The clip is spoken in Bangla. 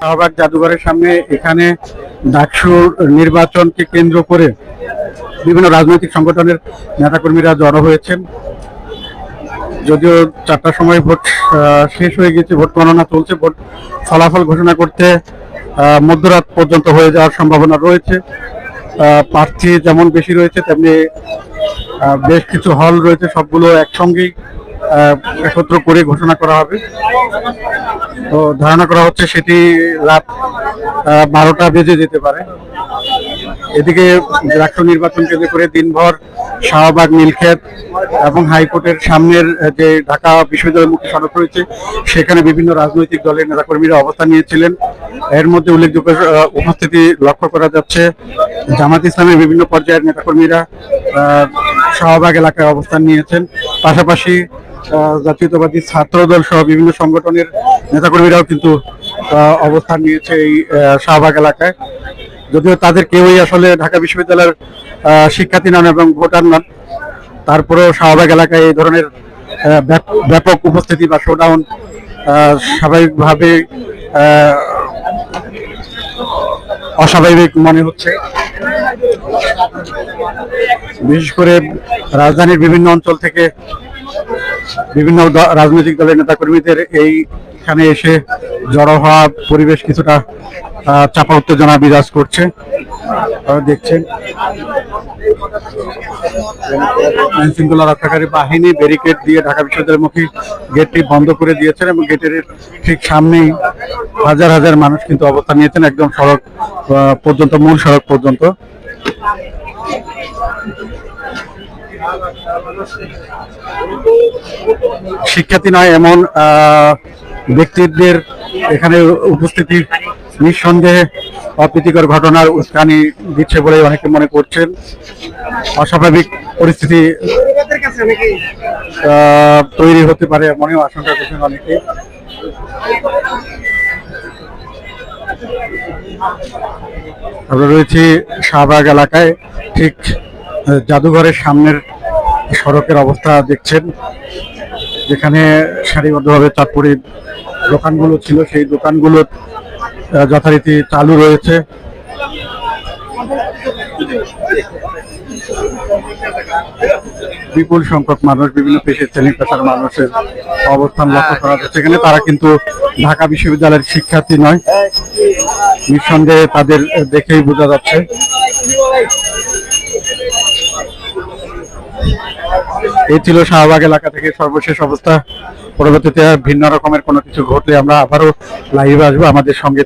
শাহবাগ জাদুঘরের সামনে এখানে ডাকসুর নির্বাচনকে কেন্দ্র করে বিভিন্ন রাজনৈতিক সংগঠনের নেতাকর্মীরা জড়ো হয়েছেন। যদিও চারটার সময় ভোট শেষ হয়ে গেছে ভোট গণনা চলছে, ভোট ফলাফল ঘোষণা করতে মধ্যরাত পর্যন্ত হয়ে যাওয়ার সম্ভাবনা রয়েছে। প্রার্থী যেমন বেশি রয়েছে, তেমনি বেশ কিছু হল রয়েছে, সবগুলো একসঙ্গেই একত্র করে ঘোষণা করা হবে। তো ধারণা করা হচ্ছে সেটি রাত বারোটা বেজে যেতে পারে। এদিকে রাষ্ট্র নির্বাচন কেন্দ্র করে দিনভর শাহবাগ, নীলক্ষেত এবং হাইকোর্টের সামনের যে ঢাকা বিশ্ববিদ্যালয় মুখী সড়ক রয়েছে, সেখানে বিভিন্ন রাজনৈতিক দলের নেতাকর্মীরা অবস্থান নিয়েছিলেন। এর মধ্যে উল্লেখযোগ্য উপস্থিতি লক্ষ্য করা যাচ্ছে। জামাত ইসলামের বিভিন্ন পর্যায়ের নেতাকর্মীরা শাহবাগ এলাকায় অবস্থান নিয়েছেন। পাশাপাশি জাতীয়তাবাদী ছাত্রদল সহ বিভিন্ন সংগঠনের নেতাকর্মীরাও কিন্তু অবস্থান নিয়েছে এই শাহবাগ এলাকায়। যদিও তাদের কেউই আসলে ঢাকা বিশ্ববিদ্যালয়ের শিক্ষার্থী নন এবং ভোটার নন, তারপরেও শাহবাগ এলাকায় এই ধরনের ব্যাপ- ব্যাপক উপস্থিতি বা শোডাউন স্বাভাবিকভাবে অস্বাভাবিক মনে হচ্ছে। বিশেষ করে রাজধানীর বিভিন্ন অঞ্চল থেকে বিভিন্ন রাজনৈতিক দলের নেতাকর্মীদের এইখানে এসে জড়ো হওয়া পরিবেশ কিছুটা চাপা উত্তেজনা বিরাজ করছে। দেখছেন। আইন শৃঙ্খলা রক্ষাকারী বাহিনী ব্যারিকেড দিয়ে ঢাকা বিশ্ববিদ্যালয়মুখী গেটটি বন্ধ করে দিয়েছেন এবং গেটের ঠিক সামনেই হাজার হাজার মানুষ কিন্তু অবস্থান নিয়েছেন, একদম সড়ক পর্যন্ত, মূল সড়ক পর্যন্ত। শিক্ষার্থী নয়, এমন ব্যক্তিদের এখানে উপস্থিতি নিঃসন্দেহে অপ্রীতিকর ঘটনার উস্কানি দিচ্ছে বলে অনেকে মনে করছেন। অস্বাভাবিক পরিস্থিতি তৈরি হতে পারে মনেও আশঙ্কা করছেন অনেকে। আমরা রয়েছি শাহবাগ এলাকায়, ঠিক জাদুঘরের সামনের সড়কের অবস্থা দেখছেন, যেখানে সারিবদ্ধভাবে চাঁদপুরের দোকানগুলো ছিল, সেই দোকানগুলোর যথারীতি চালু রয়েছে। বিপুল সংখ্যক মানুষ, বিভিন্ন পেশার শ্রেণি পেশার মানুষের অবস্থান লক্ষ্য করা যাচ্ছে। এখানে তারা কিন্তু ঢাকা বিশ্ববিদ্যালয়ের শিক্ষার্থী নয়। নিঃসন্দেহে তাদের দেখেই বোঝা যাচ্ছে। এই ছিল শাহবাগ এলাকা থেকে সর্বশেষ অবস্থা। পরবর্তীতে ভিন্ন রকমের কোনো কিছু ঘটলে আমরা আবারও লাইভ আসব। আমাদের সঙ্গে